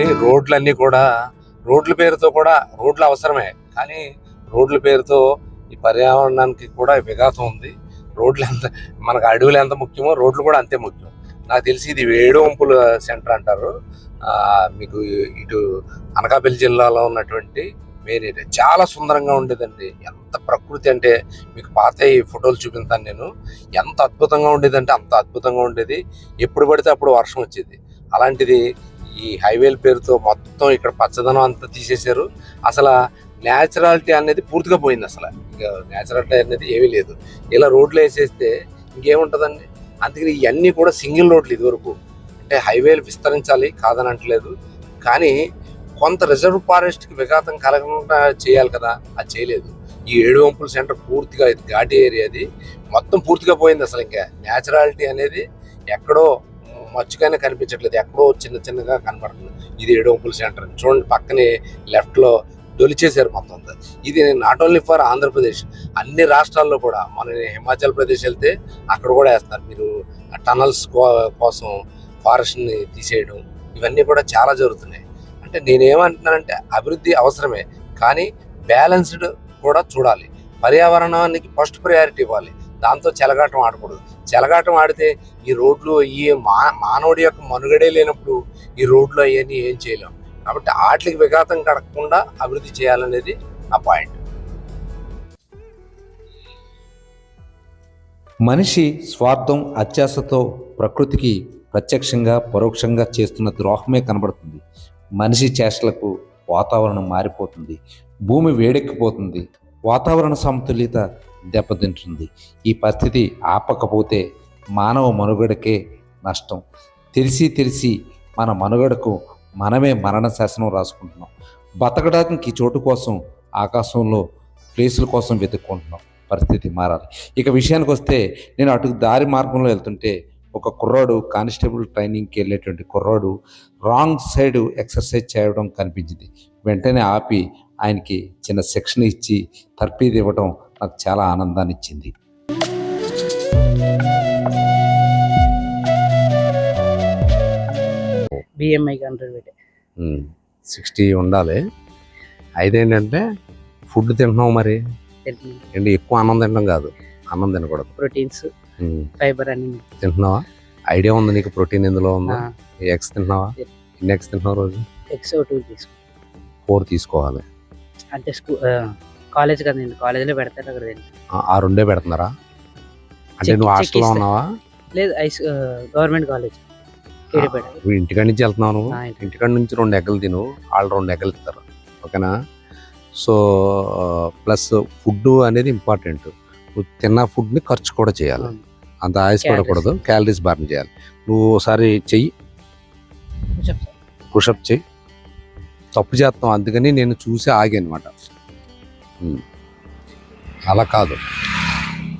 చూడండి రోడ్లన్నీ కూడా రోడ్ల పేరుతో కూడా రోడ్లు అవసరమే. కానీ రోడ్ల పేరుతో ఈ పర్యావరణానికి కూడా విఘాతం ఉంది. రోడ్లు ఎంత మనకు అడవులు ఎంత ముఖ్యమో రోడ్లు కూడా అంతే ముఖ్యం. నాకు తెలిసి ఇది వేడువంపుల సెంటర్ అంటారు. మీకు ఇటు అనకాపల్లి జిల్లాలో ఉన్నటువంటి మెయిన్ ఏరియా చాలా సుందరంగా ఉండేదండి. ఎంత ప్రకృతి అంటే మీకు పాత ఈ ఫోటోలు చూపిస్తాను నేను. ఎంత అద్భుతంగా ఉండేదంటే అంత అద్భుతంగా ఉండేది. ఎప్పుడు పడితే అప్పుడు వర్షం వచ్చేది. అలాంటిది ఈ హైవేల పేరుతో మొత్తం ఇక్కడ పచ్చదనం అంతా తీసేశారు. అసలు న్యాచురాలిటీ అనేది పూర్తిగా పోయింది అసలు. ఇంకా న్యాచురాలిటీ అనేది ఏమీ లేదు. ఇలా రోడ్లు వేసేస్తే ఇంకేముంటుందండి? అందుకని ఇవన్నీ కూడా సింగిల్ రోడ్లు ఇదివరకు. అంటే హైవేలు విస్తరించాలి కాదని అంటలేదు. కానీ కొంత రిజర్వ్ ఫారెస్ట్కి విఘాతం కలగకుండా చేయాలి కదా? అది చేయలేదు. ఈ ఏడు వంపుల సెంటర్ పూర్తిగా ఇది ఘాటి ఏరియా అది మొత్తం పూర్తిగా పోయింది అసలు ఇంకా. న్యాచురాలిటీ అనేది ఎక్కడో మచ్చుగానే కనిపించట్లేదు. ఎక్కడో చిన్న చిన్నగా కనబడుతుంది ఇది ఏడు సెంటర్. చూడండి పక్కనే లెఫ్ట్లో దొలిచేశారు మొత్తం అంతా. ఇది నాట్ ఓన్లీ ఫర్ ఆంధ్రప్రదేశ్ అన్ని రాష్ట్రాల్లో కూడా. మన హిమాచల్ ప్రదేశ్ వెళ్తే అక్కడ కూడా వేస్తారు. మీరు టనల్స్ కోసం ఫారెస్ట్ని తీసేయడం ఇవన్నీ కూడా చాలా జరుగుతున్నాయి. అంటే నేనేమంటున్నానంటే అభివృద్ధి అవసరమే. కానీ బ్యాలెన్స్డ్ కూడా చూడాలి. పర్యావరణానికి ఫస్ట్ ప్రయారిటీ ఇవ్వాలి. దాంతో చెలగాటం ఆడకూడదు. చెలగాటం ఆడితే ఈ రోడ్లు ఈ మా మానవుడి యొక్క మనుగడే లేనప్పుడు ఈ రోడ్లు అవన్నీ ఏం చేయలేం. కాబట్టి వాటికి విఘాతం కడగకుండా అభివృద్ధి చేయాలనేది నా పాయింట్. మనిషి స్వార్థం అత్యాశతో ప్రకృతికి ప్రత్యక్షంగా పరోక్షంగా చేస్తున్న ద్రోహమే కనబడుతుంది. మనిషి చేష్టలకు వాతావరణం మారిపోతుంది. భూమి వేడెక్కిపోతుంది. వాతావరణ సమతుల్యత దెబ్బతింటుంది. ఈ పరిస్థితి ఆపకపోతే మానవ మనుగడకే నష్టం. తెలిసి తెలిసి మన మనుగడకు మనమే మరణ శాసనం రాసుకుంటున్నాం. బతకడానికి చోటు కోసం ఆకాశంలో ప్లేసుల కోసం వెతుక్కుంటున్నాం. పరిస్థితి మారాలి. ఇక విషయానికి వస్తే నేను అటు దారి మార్గంలో వెళ్తుంటే ఒక కుర్రాడు కానిస్టేబుల్ ట్రైనింగ్కి వెళ్ళేటువంటి కుర్రాడు రాంగ్ సైడ్ ఎక్సర్సైజ్ చేయడం కనిపించింది. వెంటనే ఆపి ఆయనకి చిన్న శిక్షణ ఇచ్చి తర్పీదు ఇవ్వడం నాకు చాలా ఆనందాన్ని ఇచ్చింది పెట్టి. సిక్స్టీ ఉండాలి. ఐదేంటంటే ఫుడ్ తింటున్నావు మరి? ఏంటి ఎక్కువ అన్నం తినడం కాదు. అన్నం తినకూడదు. ప్రోటీన్స్ ఫైబర్ అన్ని తింటున్నావా? ఐడియా ఉంది నీకు ప్రోటీన్ ఎందులో ఉందో? ఎగ్స్ తింటున్నావా. ఎన్ని ఎగ్స్ తింటున్నావు రోజు? ఎక్స్ టూ తీసుకు. ఫోర్ తీసుకోవాలి. అంటే కాలేజ్ కదండి కాలేజ్లో పెడతారు అక్కడ. ఆ- ఆ రెండే పెడుతున్నారా? అంటే చెక్- నువ్వు హాస్టల్లో. ఉన్నావా? లేదు ఐస్ గవర్నమెంట్ కాలేజ్ కేడిపేట. నువ్వు ఇంటికాడి నుంచి వెళ్తున్నావు నువ్వు? ఆ, ఇంటి- ఇంటికాడి నుంచి రెండు ఎగ్గలు తిను వాళ్ళు రెండు ఎగ్గలు ఇస్తారు ఓకేనా? సో ప్లస్ ఫుడ్ అనేది ఇంపార్టెంట్. నువ్వు తిన్న ఫుడ్ని ఖర్చు కూడా చేయాలి. అవును. అంత ఆయాసపడకూడదు క్యాలరీస్ బర్న్ చేయాలి. నువ్వు ఒకసారి చెయ్యి. పుషప్ చెయ్యి. తప్పు చేస్తాం అందుకని నేను చూసి ఆగి అనమాట అలా కాదు.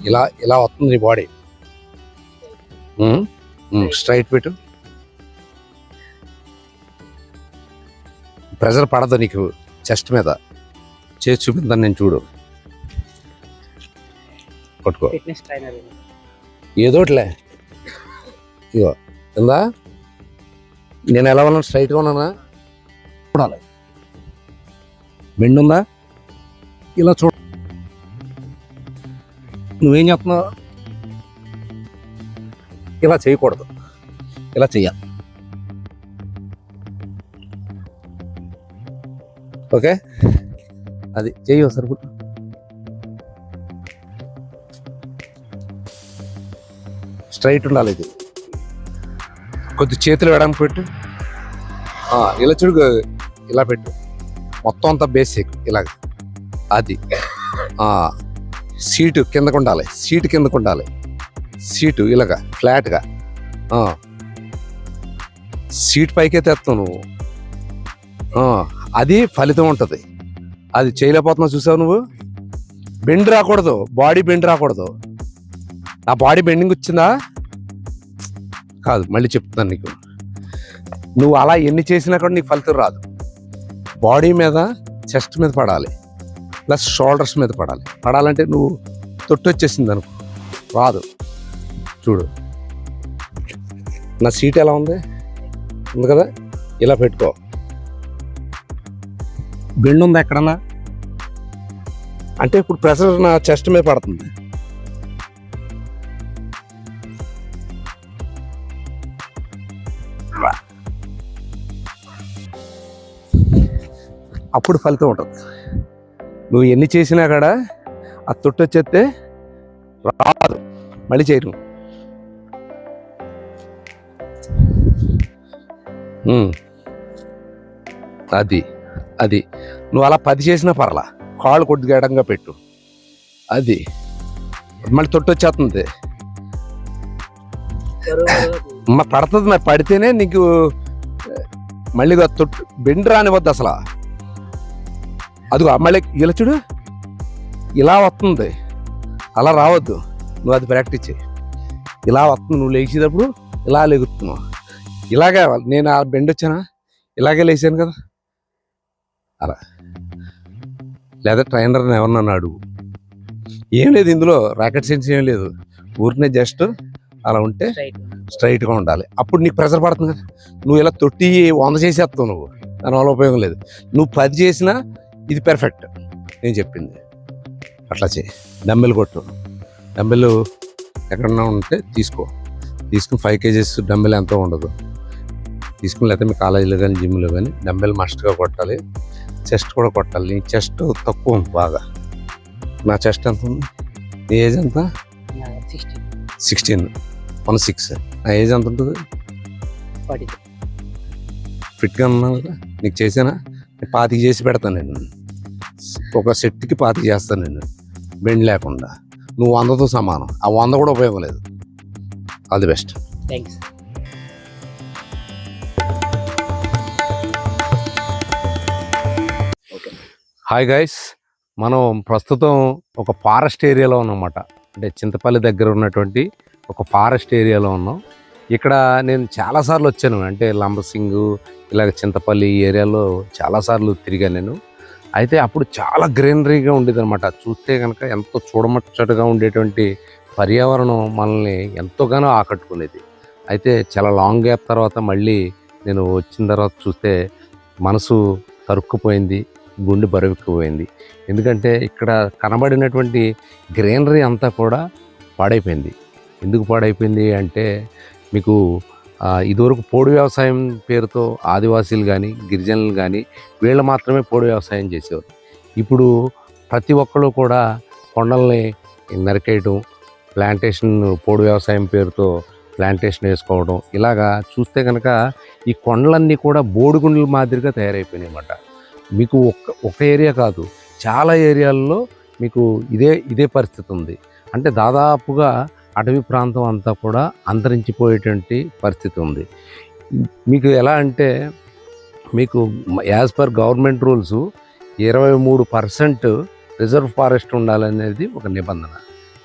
ఇలా ఇలా వస్తుంది నీ బాడీ. స్ట్రైట్ పెట్టు. ప్రెజర్ పడదు నీకు చెస్ట్ మీద. చేసి చూపిద్దాను నేను చూడు. కొట్టుకో ఏదోట్లే ఇగో ఉందా నేను ఎలా ఉన్నాను? స్ట్రైట్గా ఉన్నానా? చూడాలి. బెండ్ ఉందా ఇలా చూడ నువ్వేం చేస్తున్నావు? ఇలా చేయకూడదు. ఇలా చెయ్యాలి. ఓకే? అది చెయ్యి ఒకసారి స్ట్రైట్ ఉండాలి ఇది. కొద్ది చేతులు వేయడానికి పెట్టు. ఇలా చూడు ఇలా పెట్టు. మొత్తం అంతా బేసిక్ ఇలాగ. అది. సీటు కిందకు ఉండాలి సీటు కిందకు ఉండాలి సీటు ఇలాగ ఫ్లాట్గా. సీట్ పైకే తెస్తావు నువ్వు. అది ఫలితం ఉంటుంది. అది చేయలేకపోతున్నావు చూసావు నువ్వు? బెండ్ రాకూడదు బాడీ బెండ్ రాకూడదు. నా బాడీ బెండింగ్ వచ్చిందా? కాదు మళ్ళీ చెప్తాను నీకు. నువ్వు అలా ఎన్ని చేసినా కూడా నీకు ఫలితం రాదు. బాడీ మీద చెస్ట్ మీద పడాలి. ప్లస్ షోల్డర్స్ మీద పడాలి. పడాలంటే నువ్వు తొట్టు వచ్చేసింది అనుకో. రాదు. చూడు. నా సీట్ ఎలా ఉంది? ఉంది కదా? ఇలా పెట్టుకో. బెండ్ ఉందా ఎక్కడన్నా? అంటే ఇప్పుడు ప్రెషర్ నా చెస్ట్ మీద పడుతుంది. అప్పుడు ఫలితం ఉంటుంది. నువ్వు ఎన్ని చేసినా కూడా ఆ తొట్టు వచ్చేస్తే రాదు. మళ్ళీ చేయరు. అది అది. నువ్వు అలా పది చేసినా పర్లా కాళ్ళు కొద్దిగా ఎడంగా పెట్టు. అది. మళ్ళీ తొట్టు వచ్చేస్తుంది. మా పడుతుంది మరి. పడితేనే నీకు మళ్ళీ తొట్టు బెండ్ రానివద్దు అసలు. అదిగో మళ్ళీ ఇలా చూడు. ఇలా వస్తుంది. అలా రావద్దు. నువ్వు అది ప్రాక్టీస్ చేయి ఇలా వస్తుంది. నువ్వు లేచేటప్పుడు ఇలా లెగుతున్నావు. ఇలాగే నేను ఆ బెండ్ వచ్చానా? ఇలాగే లేచాను కదా. అలా. లేదా ట్రైనర్ని ఎవరన్నా అడుగు. ఏం లేదు ఇందులో రాకెట్ సైన్స్ ఏం లేదు. ఊరినే జస్ట్ అలా ఉంటే స్ట్రైట్గా ఉండాలి. అప్పుడు నీకు ప్రెషర్ పడుతుంది కదా. నువ్వు ఇలా తొట్టి వంద చేసేస్తావు నువ్వు. దానివల్ల ఉపయోగం లేదు. నువ్వు పది చేసినా ఇది పెర్ఫెక్ట్ నేను చెప్పింది. అట్లా చేయి. డంబెల్ కొట్టు. డంబెల్ ఎక్కడన్నా ఉంటే తీసుకో. తీసుకుని ఫైవ్ కేజెస్ డంబెల్ ఎంతో ఉండదు. తీసుకుని లేకపోతే మీ కాలేజీలో కానీ జిమ్లో కానీ డంబెల్ మస్ట్గా కొట్టాలి. చెస్ట్ కూడా కొట్టాలి. నీ చెస్ట్ తక్కువ ఉంది బాగా. నా చెస్ట్ ఎంత ఉంది? నీ ఏజ్ ఎంత? సిక్స్టీ సిక్స్టీన్ వన్ సిక్స్ నా ఏజ్ ఎంత ఉంటుంది? ఫిట్గా ఉన్నావు కదా నీకు చేసానా? పాతికి చేసి పెడతాను నేను. ఒక సెట్కి పాతికి చేస్తాను నేను. బెండ్ లేకుండా. నువ్వు వందతో సమానం. ఆ వంద కూడా ఉపయోగం లేదు. All the best. Thanks hi guys మనం ప్రస్తుతం ఒక ఫారెస్ట్ ఏరియాలో ఉన్నమాట అంటే చింతపల్లి దగ్గర ఉన్నటువంటి ఒక ఫారెస్ట్ ఏరియాలో ఉన్నాం. ఇక్కడ నేను చాలాసార్లు వచ్చాను. అంటే లంబసింగ్ ఇలాగ చింతపల్లి ఈ ఏరియాలో చాలాసార్లు తిరిగాను నేను. అయితే అప్పుడు చాలా గ్రీనరీగా ఉండేది అనమాట చూస్తే కనుక ఎంతో చూడముచ్చటగా ఉండేటువంటి పర్యావరణం మనల్ని ఎంతోగానో ఆకట్టుకునేది. అయితే చాలా లాంగ్ గ్యాప్ తర్వాత మళ్ళీ నేను వచ్చిన తర్వాత చూస్తే మనసు తరుక్కుపోయింది గుండె బరువెక్కిపోయింది ఎందుకంటే ఇక్కడ కనబడినటువంటి గ్రీనరీ అంతా కూడా పాడైపోయింది. ఎందుకు పాడైపోయింది అంటే మీకు ఇదివరకు పోడు వ్యవసాయం పేరుతో ఆదివాసీలు కానీ గిరిజనులు కానీ వీళ్ళు మాత్రమే పోడు వ్యవసాయం చేసేవారు. ఇప్పుడు ప్రతి ఒక్కరు కూడా కొండల్ని నరికేయటం ప్లాంటేషన్ పోడు వ్యవసాయం పేరుతో ప్లాంటేషన్ వేసుకోవడం ఇలాగా చూస్తే కనుక ఈ కొండలన్నీ కూడా బోడిగుండల మాదిరిగా తయారైపోయినాయి అన్నమాట మీకు ఒక్క ఒక ఏరియా కాదు చాలా ఏరియాల్లో మీకు ఇదే ఇదే పరిస్థితి ఉంది అంటే దాదాపుగా అటవీ ప్రాంతం అంతా కూడా అంతరించిపోయేటువంటి పరిస్థితి ఉంది. మీకు ఎలా అంటే మీకు యాజ్ పర్ గవర్నమెంట్ రూల్స్ ఇరవై మూడు పర్సెంట్ రిజర్వ్ ఫారెస్ట్ ఉండాలనేది ఒక నిబంధన.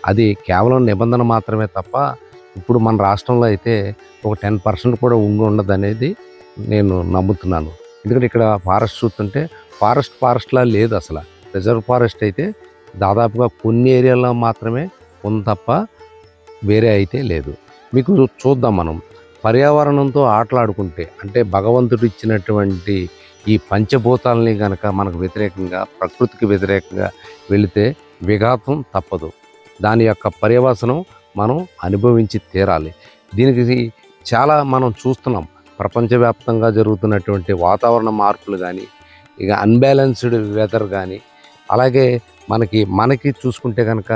అది కేవలం నిబంధన మాత్రమే తప్ప ఇప్పుడు మన రాష్ట్రంలో అయితే ఒక టెన్ పర్సెంట్ కూడా ఉండి ఉండదు అనేది నేను నమ్ముతున్నాను. ఎందుకంటే ఇక్కడ ఫారెస్ట్ చూస్తుంటే ఫారెస్ట్ ఫారెస్ట్లా లేదు అసలు. రిజర్వ్ ఫారెస్ట్ అయితే దాదాపుగా కొన్ని ఏరియాల్లో మాత్రమే ఉంది తప్ప వేరే అయితే లేదు. మీకు చూద్దాం మనం. పర్యావరణంతో ఆటలాడుకుంటే అంటే భగవంతుడు ఇచ్చినటువంటి ఈ పంచభూతాలని కనుక మనకు వ్యతిరేకంగా ప్రకృతికి వ్యతిరేకంగా వెళితే విఘాతం తప్పదు. దాని యొక్క పర్యవసనం మనం అనుభవించి తీరాలి. దీనికి చాలా మనం చూస్తున్నాం. ప్రపంచవ్యాప్తంగా జరుగుతున్నటువంటి వాతావరణ మార్పులు కానీ ఇక అన్బ్యాలెన్స్డ్ వెదర్ కానీ అలాగే మనకి మనకి చూసుకుంటే కనుక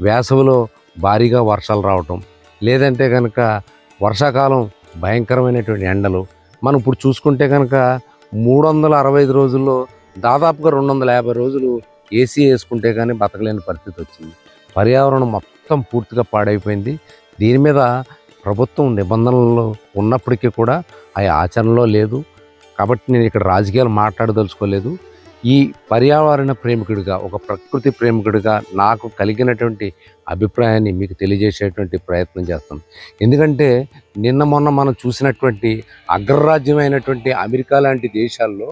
వేసవిలో భారీగా వర్షాలు రావటం లేదంటే కనుక వర్షాకాలం భయంకరమైనటువంటి ఎండలు. మనం ఇప్పుడు చూసుకుంటే కనుక మూడు వందల అరవై ఐదు రోజుల్లో దాదాపుగా రెండు వందల యాభై రోజులు ఏసీ వేసుకుంటే కానీ బతకలేని పరిస్థితి వచ్చింది. పర్యావరణం మొత్తం పూర్తిగా పాడైపోయింది. దీని మీద ప్రభుత్వం నిబంధనలు ఉన్నప్పటికీ కూడా అవి ఆచరణలో లేదు. కాబట్టి నేను ఇక్కడ రాజకీయాలు మాట్లాడదలుచుకోలేదు. ఈ పర్యావరణ ప్రేమికుడిగా ఒక ప్రకృతి ప్రేమికుడిగా నాకు కలిగినటువంటి అభిప్రాయాన్ని మీకు తెలియజేసేటువంటి ప్రయత్నం చేస్తాను ఎందుకంటే నిన్న మొన్న మనం చూసినటువంటి అగ్రరాజ్యమైనటువంటి అమెరికా లాంటి దేశాల్లో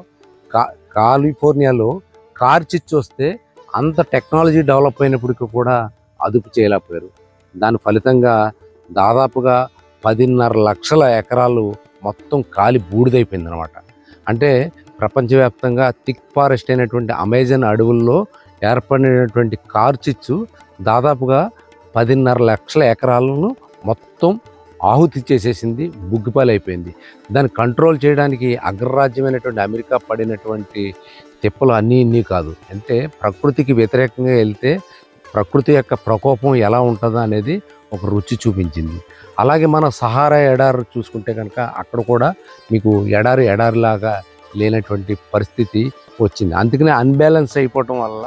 కా కాలిఫోర్నియాలో కార్ చిచ్చి వస్తే అంత టెక్నాలజీ డెవలప్ అయినప్పటికీ కూడా అదుపు చేయలేకపోయారు. దాని ఫలితంగా దాదాపుగా పదిన్నర లక్షల ఎకరాలు మొత్తం కాలి బూడిదైపోయింది అనమాట అంటే ప్రపంచవ్యాప్తంగా థిక్ ఫారెస్ట్ అయినటువంటి అమెజాన్ అడవుల్లో ఏర్పడినటువంటి కార్చిచ్చు దాదాపుగా పదిన్నర లక్షల ఎకరాలను మొత్తం ఆహుతి చేసేసింది బుగ్గిపాలైపోయింది. దాన్ని కంట్రోల్ చేయడానికి అగ్రరాజ్యమైనటువంటి అమెరికా పడినటువంటి తిప్పలు అన్నీ ఇన్ని కాదు. అంటే ప్రకృతికి వ్యతిరేకంగా వెళ్తే ప్రకృతి యొక్క ప్రకోపం ఎలా ఉంటుందో అనేది ఒక రుచి చూపించింది. అలాగే మన సహారా ఎడారి చూసుకుంటే కనుక అక్కడ కూడా మీకు ఎడారి ఎడారిలాగా లేనటువంటి పరిస్థితి వచ్చింది. అందుకనే అన్బ్యాలెన్స్ అయిపోవటం వల్ల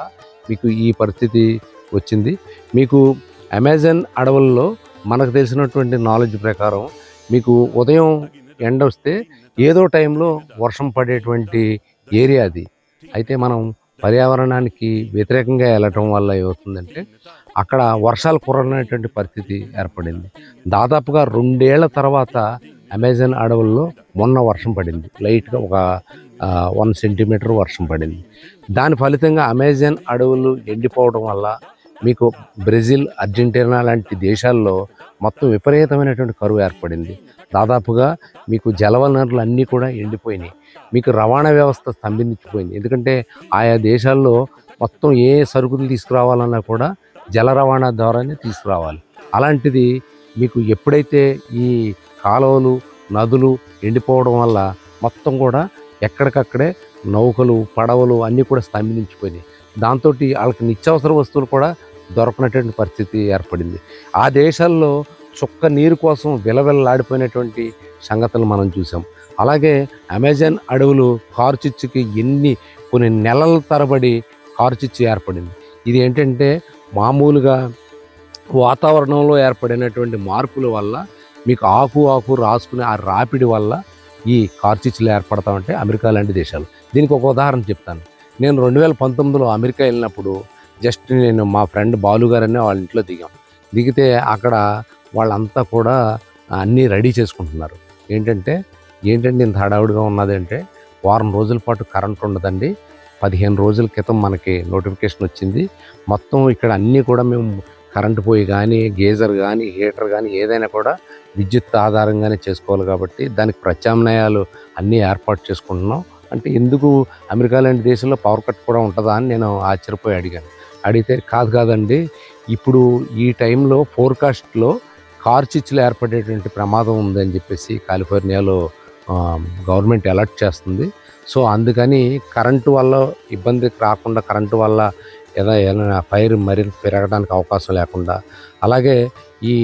మీకు ఈ పరిస్థితి వచ్చింది. మీకు అమెజాన్ అడవుల్లో మనకు తెలిసినటువంటి నాలెడ్జ్ ప్రకారం మీకు ఉదయం ఎండ వస్తే ఏదో టైంలో వర్షం పడేటువంటి ఏరియా అది. అయితే మనం పర్యావరణానికి వ్యతిరేకంగా వెళ్ళటం వల్ల ఏమవుతుందంటే అక్కడ వర్షాలు కురనటువంటి పరిస్థితి ఏర్పడింది. దాదాపుగా రెండేళ్ళ తర్వాత అమెజాన్ అడవుల్లో మొన్న వర్షం పడింది. లైట్గా ఒక వన్ సెంటీమీటర్ వర్షం పడింది. దాని ఫలితంగా అమెజాన్ అడవులు ఎండిపోవడం వల్ల మీకు బ్రెజిల్ అర్జెంటీనా లాంటి దేశాల్లో మొత్తం విపరీతమైనటువంటి కరువు ఏర్పడింది. దాదాపుగా మీకు జలవనరులు అన్నీ కూడా ఎండిపోయినాయి. మీకు రవాణా వ్యవస్థ స్తంభించిపోయింది. ఎందుకంటే ఆయా దేశాల్లో మొత్తం ఏ సరుకులు తీసుకురావాలన్నా కూడా జల రవాణా ద్వారానే తీసుకురావాలి. అలాంటిది మీకు ఎప్పుడైతే ఈ కాలువలు నదులు ఎండిపోవడం వల్ల మొత్తం కూడా ఎక్కడికక్కడే నౌకలు పడవలు అన్నీ కూడా స్తంభించిపోయినాయి. దాంతో వాళ్ళకి నిత్యావసర వస్తువులు కూడా దొరకనటువంటి పరిస్థితి ఏర్పడింది. ఆ దేశాల్లో చుక్క నీరు కోసం విలవిలలాడిపోయినటువంటి సంగతులు మనం చూసాం. అలాగే అమెజాన్ అడవులు కార్చిచ్చుకి ఎన్ని కొన్ని నెలల తరబడి కార్చిచ్చు ఏర్పడింది. ఇది ఏంటంటే మామూలుగా వాతావరణంలో ఏర్పడినటువంటి మార్పుల వల్ల మీకు ఆకు ఆకు రాసుకునే ఆ రాపిడి వల్ల ఈ కార్చిచ్చులు ఏర్పడతా ఉంటే అమెరికా లాంటి దేశాలు. దీనికి ఒక ఉదాహరణ చెప్తాను. నేను రెండు వేల పంతొమ్మిదిలో అమెరికా వెళ్ళినప్పుడు జస్ట్ నేను మా ఫ్రెండ్ బాలు గారని వాళ్ళ ఇంట్లో దిగాం. దిగితే అక్కడ వాళ్ళంతా కూడా అన్నీ రెడీ చేసుకుంటున్నారు. ఏంటంటే ఏంటంటే ఇంత హడావుడిగా ఉన్నదంటే వారం రోజుల పాటు కరెంట్ ఉండదండి. పదిహేను రోజుల క్రితం మనకి నోటిఫికేషన్ వచ్చింది. మొత్తం ఇక్కడ అన్నీ కూడా మేము కరెంటు పోయి కానీ గేజర్ కానీ హీటర్ కానీ ఏదైనా కూడా విద్యుత్ ఆధారంగానే చేసుకోవాలి కాబట్టి దానికి ప్రత్యామ్నాయాలు అన్నీ ఏర్పాటు చేసుకుంటున్నాం. అంటే ఎందుకు అమెరికా లాంటి దేశంలో పవర్ కట్ కూడా ఉంటుందా అని నేను ఆశ్చర్యపోయి అడిగాను. అడిగితే కాదు కాదండి ఇప్పుడు ఈ టైంలో ఫోర్కాస్ట్లో కార్చిచ్చులు ఏర్పడేటువంటి ప్రమాదం ఉందని చెప్పేసి కాలిఫోర్నియాలో గవర్నమెంట్ అలర్ట్ చేస్తుంది. సో అందుకని కరెంటు వల్ల ఇబ్బంది రాకుండా కరెంటు వల్ల ఏదో ఏదైనా ఫైర్ మరింత పెరగడానికి అవకాశం లేకుండా అలాగే ఈ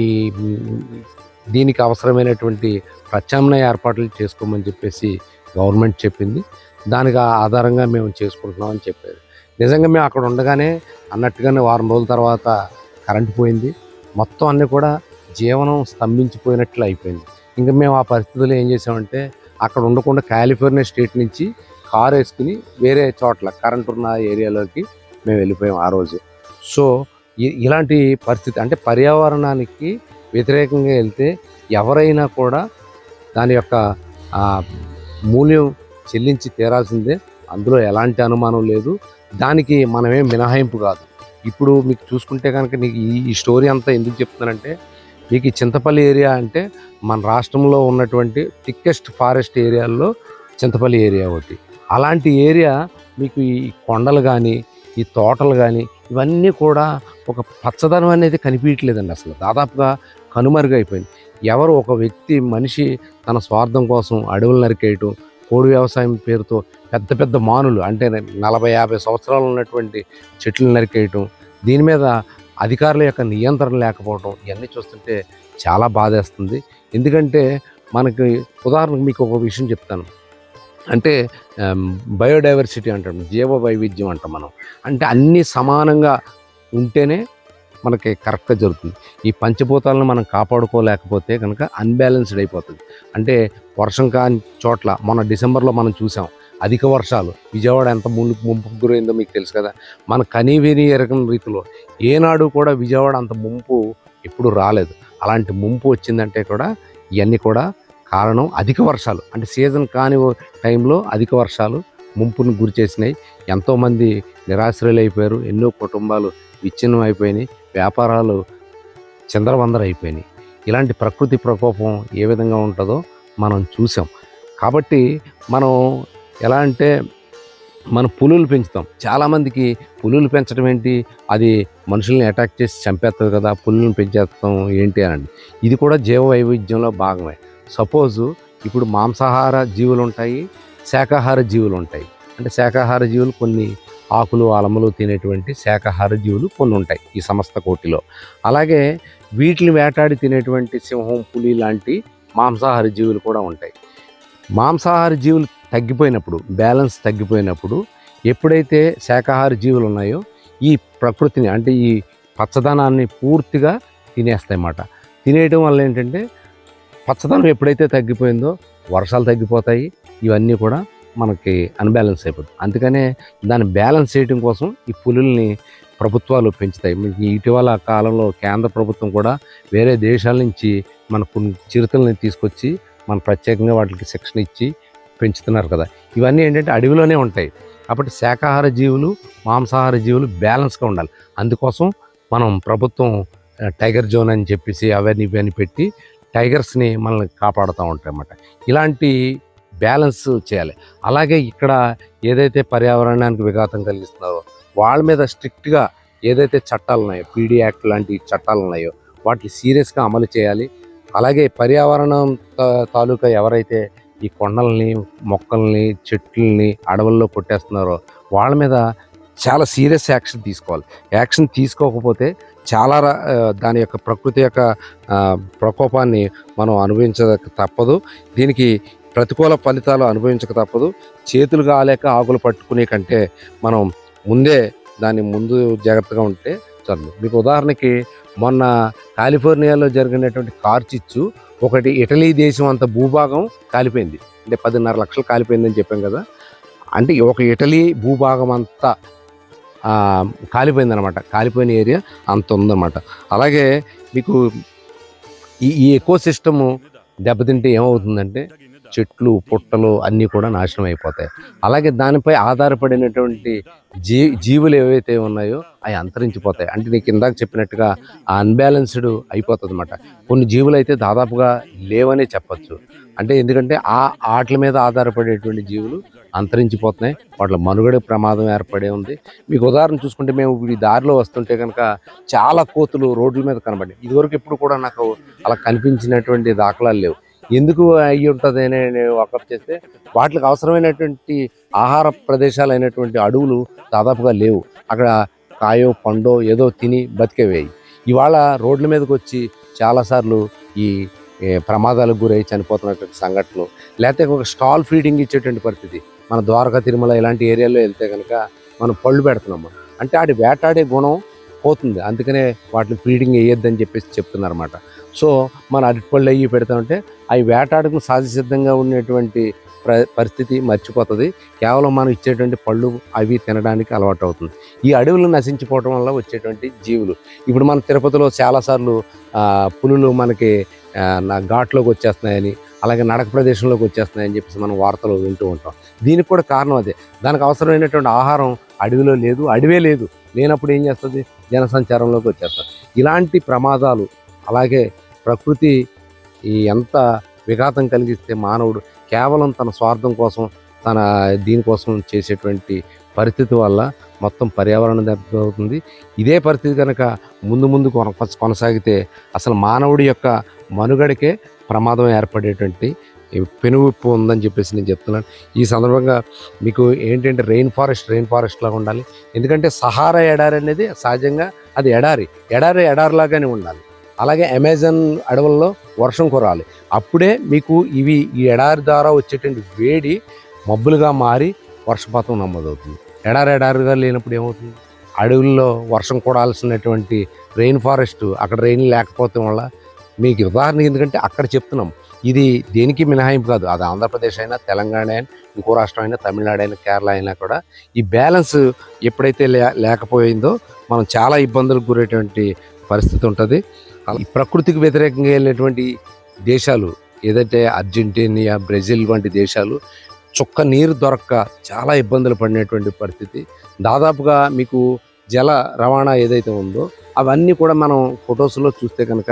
దీనికి అవసరమైనటువంటి ప్రత్యామ్నాయ ఏర్పాట్లు చేసుకోమని చెప్పేసి గవర్నమెంట్ చెప్పింది. దానికి ఆధారంగా మేము చేసుకుంటున్నాం అని చెప్పారు. నిజంగా మేము అక్కడ ఉండగానే అన్నట్టుగానే వారం రోజుల తర్వాత కరెంటు పోయింది. మొత్తం అన్నీ కూడా జీవనం స్తంభించిపోయినట్లు అయిపోయింది. ఇంకా మేము ఆ పరిస్థితుల్లో ఏం చేసామంటే అక్కడ ఉండకుండా కాలిఫోర్నియా స్టేట్ నుంచి కారు వేసుకుని వేరే చోట్ల కరెంట్ ఉన్న ఏరియాలోకి మేము వెళ్ళిపోయాం ఆ రోజు. సో ఇలాంటి పరిస్థితి అంటే పర్యావరణానికి వ్యతిరేకంగా వెళ్తే ఎవరైనా కూడా దాని యొక్క మూల్యం చెల్లించి తీరాల్సిందే. అందులో ఎలాంటి అనుమానం లేదు. దానికి మనమేం మినహాయింపు కాదు. ఇప్పుడు మీకు చూసుకుంటే కనుక నీకు ఈ ఈ స్టోరీ అంతా ఎందుకు చెప్తున్నానంటే మీకు ఈ చింతపల్లి ఏరియా అంటే మన రాష్ట్రంలో ఉన్నటువంటి థిక్కెస్ట్ ఫారెస్ట్ ఏరియాల్లో చింతపల్లి ఏరియా ఒకటి. అలాంటి ఏరియా మీకు ఈ కొండలు కానీ ఈ తోటలు కానీ ఇవన్నీ కూడా ఒక పచ్చదనం అనేది కనిపించట్లేదండి అసలు. దాదాపుగా కనుమరుగైపోయింది ఎవరు ఒక వ్యక్తి మనిషి తన స్వార్థం కోసం అడవులు నరికేయటం కోడి వ్యవసాయం పేరుతో పెద్ద పెద్ద మానులు అంటే నలభై యాభై సంవత్సరాలు ఉన్నటువంటి చెట్లు నరికేయటం దీని మీద అధికారుల యొక్క నియంత్రణ లేకపోవడం ఇవన్నీ చూస్తుంటే చాలా బాధేస్తుంది. ఎందుకంటే మనకి ఉదాహరణకు మీకు ఒక విషయం చెప్తాను. అంటే బయోడైవర్సిటీ అంటాం జీవ వైవిధ్యం అంటాం మనం. అంటే అన్నీ సమానంగా ఉంటేనే మనకి కరెక్ట్గా జరుగుతుంది. ఈ పంచభూతాలను మనం కాపాడుకోలేకపోతే కనుక అన్బ్యాలెన్స్డ్ అయిపోతుంది. అంటే వర్షం కాని చోట్ల మన డిసెంబర్లో మనం చూసాం అధిక వర్షాలు. విజయవాడ ఎంత ముందుకు ముంపుకు గురైందో మీకు తెలుసు కదా. మన కనీవేని ఎరగని రీతిలో ఏనాడు కూడా విజయవాడ అంత ముంపు ఎప్పుడు రాలేదు. అలాంటి ముంపు వచ్చిందంటే కూడా ఇవన్నీ కూడా కారణం అధిక వర్షాలు. అంటే సీజన్ కాని టైంలో అధిక వర్షాలు ముంపును గురి చేసినాయి. ఎంతోమంది నిరాశ్రయులు అయిపోయారు ఎన్నో కుటుంబాలు విచ్ఛిన్నం అయిపోయినాయి. వ్యాపారాలు చంద్రవందర అయిపోయినాయి. ఇలాంటి ప్రకృతి ప్రకోపం ఏ విధంగా ఉంటుందో మనం చూసాం. కాబట్టి మనం ఎలా అంటే మనం పులులు పెంచుతాం. చాలామందికి పులులు పెంచడం ఏంటి? అది మనుషుల్ని అటాక్ చేసి చంపేస్తుంది కదా పులులను పెంచేస్తాం ఏంటి అని ఇది కూడా జీవ వైవిధ్యంలో భాగమే. సపోజు ఇప్పుడు మాంసాహార జీవులు ఉంటాయి శాకాహార జీవులు ఉంటాయి అంటే శాకాహార జీవులు కొన్ని ఆకులు అలములు తినేటువంటి శాకాహార జీవులు కొన్ని ఉంటాయి ఈ సమస్త కోటిలో. అలాగే వీటిని వేటాడి తినేటువంటి సింహం పులి లాంటి మాంసాహార జీవులు కూడా ఉంటాయి. మాంసాహార జీవులు తగ్గిపోయినప్పుడు బ్యాలెన్స్ తగ్గిపోయినప్పుడు ఎప్పుడైతే శాకాహార జీవులు ఉన్నాయో ఈ ప్రకృతిని అంటే ఈ పచ్చదనాన్ని పూర్తిగా తినేస్తాయి అన్నమాట వల్ల ఏంటంటే పచ్చదనం ఎప్పుడైతే తగ్గిపోయిందో వర్షాలు తగ్గిపోతాయి ఇవన్నీ కూడా మనకి అన్బ్యాలెన్స్ అయిపోతుంది అందుకనే దాన్ని బ్యాలెన్స్ చేయడం కోసం ఈ పులుల్ని ప్రభుత్వాలు పెంచుతాయి. ఇటీవల కాలంలో కేంద్ర ప్రభుత్వం కూడా వేరే దేశాల నుంచి మన కొన్ని చిరుతల్ని తీసుకొచ్చి మన ప్రత్యేకంగా వాటికి శిక్షణ ఇచ్చి పెంచుతున్నారు కదా. ఇవన్నీ ఏంటంటే అడవిలోనే ఉంటాయి. కాబట్టి శాకాహార జీవులు మాంసాహార జీవులు బ్యాలెన్స్గా ఉండాలి. అందుకోసం మనం ప్రభుత్వం టైగర్ జోన్ అని చెప్పేసి అవన్నీ ఇవన్నీ పెట్టి టైగర్స్ని మనల్ని కాపాడుతూ ఉంటాయి అన్నమాట ఇలాంటి బ్యాలెన్స్ చేయాలి. అలాగే ఇక్కడ ఏదైతే పర్యావరణానికి విఘాతం కలిగిస్తున్నారో వాళ్ళ మీద స్ట్రిక్ట్గా ఏదైతే చట్టాలు ఉన్నాయో పీడీ యాక్ట్ లాంటి చట్టాలు ఉన్నాయో వాటిని సీరియస్గా అమలు చేయాలి. అలాగే పర్యావరణం తాలూకా ఎవరైతే ఈ కొండల్ని మొక్కల్ని చెట్లని అడవుల్లో కొట్టేస్తున్నారో వాళ్ళ మీద చాలా సీరియస్ యాక్షన్ తీసుకోవాలి. యాక్షన్ తీసుకోకపోతే చాలా దాని యొక్క ప్రకృతి యొక్క ప్రకోపాన్ని మనం అనుభవించక తప్పదు. దీనికి ప్రతికూల ఫలితాలు అనుభవించక తప్పదు. చేతులు కాలేక ఆకులు పట్టుకునే కంటే మనం ముందే దాన్ని ముందు జాగ్రత్తగా ఉంటే చాలు. మీకు ఉదాహరణకి మొన్న కాలిఫోర్నియాలో జరిగినటువంటి కార్చిచ్చు ఒకటి ఇటలీ దేశం అంత భూభాగం కాలిపోయింది. అంటే పదిన్నర లక్షలు కాలిపోయిందని చెప్పాం కదా. అంటే ఒక ఇటలీ భూభాగం అంతా కాలిపోయిందనమాట కాలిపోయిన ఏరియా అంత ఉందన్నమాట. అలాగే మీకు ఈ ఈ ఎకో సిస్టము దెబ్బతింటే ఏమవుతుందంటే చెట్లు పుట్టలు అన్నీ కూడా నాశనం అయిపోతాయి. అలాగే దానిపై ఆధారపడినటువంటి జీ జీవులు ఏవైతే ఉన్నాయో అవి అంతరించిపోతాయి. అంటే నీకు ఇందాక చెప్పినట్టుగా ఆ అన్బ్యాలెన్స్డ్ అయిపోతుంది అనమాట కొన్ని జీవులు అయితే దాదాపుగా లేవనే చెప్పచ్చు. అంటే ఎందుకంటే ఆ ఆటల మీద ఆధారపడేటువంటి జీవులు అంతరించిపోతున్నాయి. వాటి మనుగడ ప్రమాదం ఏర్పడే ఉంది. మీకు ఉదాహరణ చూసుకుంటే మేము ఈ దారిలో వస్తుంటే కనుక చాలా కోతులు రోడ్ల మీద కనబడి ఇదివరకు ఎప్పుడు కూడా నాకు అలా కనిపించినటువంటి దాఖలాలు లేవు. ఎందుకు అయ్యి ఉంటుంది అని వాకప్ చేస్తే వాటికి అవసరమైనటువంటి ఆహార ప్రదేశాలు అయినటువంటి అడవులు దాదాపుగా లేవు. అక్కడ కాయో పండో ఏదో తిని బతికేవేయి. ఇవాళ రోడ్ల మీదకి వచ్చి చాలాసార్లు ఈ ప్రమాదాలకు గురై చనిపోతున్నటువంటి సంఘటనలు లేకపోతే ఒక స్టాల్ ఫీడింగ్ ఇచ్చేటువంటి పరిస్థితి. మన ద్వారకా తిరుమల ఇలాంటి ఏరియాలో వెళ్తే కనుక మనం పళ్ళు పెడుతున్నాము అంటే ఆడి వేటాడే గుణం పోతుంది. అందుకనే వాటిని ఫీడింగ్ వేయొద్దని చెప్పేసి చెప్తున్నారన్నమాట. సో మన అరటిపళ్ళు అయ్యి పెడతామంటే అవి వేటాడకు సహజసిద్ధంగా ఉండేటువంటి ప్ర పరిస్థితి మర్చిపోతుంది. కేవలం మనం ఇచ్చేటువంటి పళ్ళు అవి తినడానికి అలవాటు అవుతుంది ఈ అడవులు నశించిపోవడం వల్ల వచ్చేటువంటి జీవులు. ఇప్పుడు మన తిరుపతిలో చాలాసార్లు పులులు మనకి నా ఘాట్లోకి వచ్చేస్తున్నాయని అలాగే నడక ప్రదేశంలోకి వచ్చేస్తున్నాయని చెప్పేసి మనం వార్తలు వింటూ ఉంటాం. దీనికి కూడా కారణం అదే. దానికి అవసరమైనటువంటి ఆహారం అడవిలో లేదు అడవే లేదు. లేనప్పుడు ఏం చేస్తుంది? జనసంచారంలోకి వచ్చేస్తుంది. ఇలాంటి ప్రమాదాలు అలాగే ప్రకృతి ఎంత విఘాతం కలిగిస్తే మానవుడు కేవలం తన స్వార్థం కోసం తన దీనికోసం చేసేటువంటి పరిస్థితి వల్ల మొత్తం పర్యావరణం దెబ్బవుతుంది ఇదే పరిస్థితి కనుక ముందు ముందు కొన- కొనసాగితే అసలు మానవుడి యొక్క మనుగడకే ప్రమాదం ఏర్పడేటువంటి పెనువిప్పు ఉందని చెప్పేసి నేను చెప్తున్నాను. ఈ సందర్భంగా మీకు ఏంటంటే రెయిన్ ఫారెస్ట్ రెయిన్ ఫారెస్ట్ లాగా ఉండాలి. ఎందుకంటే సహారా ఎడారి అనేది సహజంగా అది ఎడారి ఎడారి ఎడారిలాగానే ఉండాలి. అలాగే అమెజాన్ అడవుల్లో వర్షం కురాలి. అప్పుడే మీకు ఇవి ఈ ఎడారి ద్వారా వచ్చేటువంటి వేడి మబ్బులుగా మారి వర్షపాతం నమోదవుతుంది. ఎడారి ఎడారిగా లేనప్పుడు ఏమవుతుంది? అడవుల్లో వర్షం కూడాల్సినటువంటి రెయిన్ ఫారెస్ట్ అక్కడ రెయిన్ లేకపోవడం వల్ల మీకు ఉదాహరణ ఎందుకంటే అక్కడ చెప్తున్నాం ఇది దేనికి మినహాయింపు కాదు. అది ఆంధ్రప్రదేశ్ అయినా తెలంగాణ అయినా ఇంకో రాష్ట్రం అయినా తమిళనాడు అయినా కేరళ అయినా కూడా ఈ బ్యాలెన్స్ ఎప్పుడైతే లే లేకపోయిందో మనం చాలా ఇబ్బందులకు గురేటువంటి పరిస్థితి ఉంటుంది. ఈ ప్రకృతికి వ్యతిరేకంగా వెళ్ళినటువంటి దేశాలు ఏదైతే అర్జెంటీనియా బ్రెజిల్ వంటి దేశాలు చుక్క నీరు దొరక్క చాలా ఇబ్బందులు పడినటువంటి పరిస్థితి. దాదాపుగా మీకు జల రవాణా ఏదైతే ఉందో అవన్నీ కూడా మనం ఫొటోస్లో చూస్తే కనుక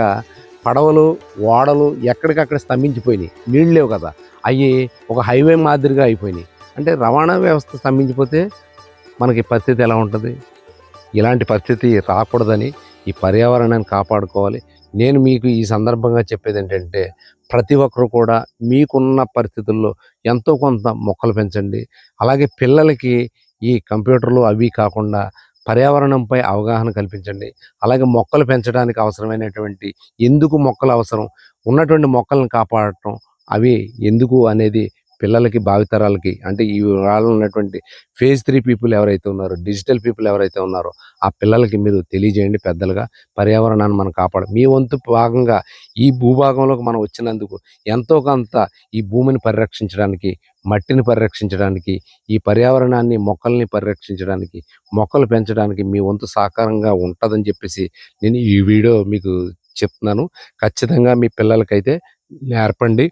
పడవలు ఓడలు ఎక్కడికక్కడ స్తంభించిపోయినాయి. నీళ్ళు లేవు కదా. అవి ఒక హైవే మాదిరిగా అయిపోయినాయి. అంటే రవాణా వ్యవస్థ స్తంభించిపోతే మనకి పరిస్థితి ఎలా ఉంటుంది? ఇలాంటి పరిస్థితి రాకూడదని ఈ పర్యావరణాన్ని కాపాడుకోవాలి. నేను మీకు ఈ సందర్భంగా చెప్పేది ఏంటంటే ప్రతి ఒక్కరు కూడా మీకున్న పరిస్థితుల్లో ఎంతో కొంత మొక్కలు పెంచండి. అలాగే పిల్లలకి ఈ కంప్యూటర్లు అవి కాకుండా పర్యావరణంపై అవగాహన కల్పించండి. అలాగే మొక్కలు పెంచడానికి అవసరమైనటువంటి ఎందుకు మొక్కలు అవసరం? ఉన్నటువంటి మొక్కలను కాపాడటం అవి ఎందుకు అనేది పిల్లలకి భావితరాలకి అంటే ఈ వాళ్ళ ఉన్నటువంటి ఫేజ్ త్రీ పీపుల్ ఎవరైతే ఉన్నారో డిజిటల్ పీపుల్ ఎవరైతే ఉన్నారో ఆ పిల్లలకి మీరు తెలియజేయండి పెద్దలుగా. పర్యావరణాన్ని మనం కాపాడు మీ వంతు భాగంగా ఈ భూభాగంలోకి మనం వచ్చినందుకు ఎంతో కొంత ఈ భూమిని పరిరక్షించడానికి మట్టిని పరిరక్షించడానికి ఈ పర్యావరణాన్ని మొక్కల్ని పరిరక్షించడానికి మొక్కలు పెంచడానికి మీ వంతు సహకారంగా ఉంటుందని చెప్పేసి నేను ఈ వీడియో మీకు చెప్తున్నాను. ఖచ్చితంగా మీ పిల్లలకైతే నేర్పండి.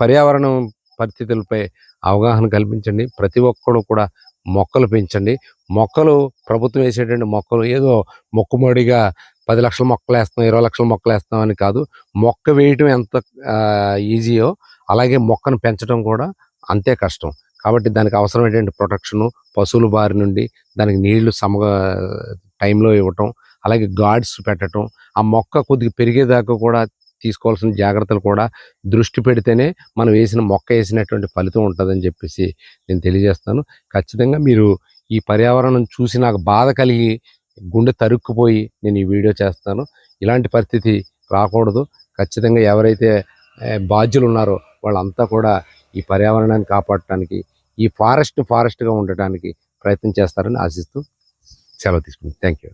పర్యావరణం పరిస్థితులపై అవగాహన కల్పించండి. ప్రతి ఒక్కరు కూడా మొక్కలు పెంచండి. మొక్కలు ప్రభుత్వం వేసేటువంటి మొక్కలు ఏదో మొక్కుమడిగా పది లక్షల మొక్కలు వేస్తాం ఇరవై లక్షల మొక్కలు వేస్తాం అని కాదు. మొక్క వేయటం ఎంత ఈజీయో అలాగే మొక్కను పెంచడం కూడా అంతే కష్టం. కాబట్టి దానికి అవసరమైనటువంటి ప్రొటెక్షను పశువుల బారి నుండి దానికి నీళ్ళు సమగా టైంలో ఇవ్వటం అలాగే గార్డ్స్ పెట్టడం ఆ మొక్క కొద్దిగా పెరిగేదాకా కూడా తీసుకోవాల్సిన జాగ్రత్తలు కూడా దృష్టి పెడితేనే మనం వేసిన మొక్క వేసినటువంటి ఫలితం ఉంటుందని చెప్పేసి నేను తెలియజేస్తాను. ఖచ్చితంగా మీరు ఈ పర్యావరణం చూసి నాకు బాధ కలిగి గుండె తరుక్కుపోయి నేను ఈ వీడియో చేస్తాను. ఇలాంటి పరిస్థితి రాకూడదు. ఖచ్చితంగా ఎవరైతే బాధ్యులు ఉన్నారో వాళ్ళంతా కూడా ఈ పర్యావరణాన్ని కాపాడటానికి ఈ ఫారెస్ట్ ఫారెస్ట్గా ఉండటానికి ప్రయత్నం చేస్తారని ఆశిస్తూ సెలవు తీసుకుంటాను థ్యాంక్ యూ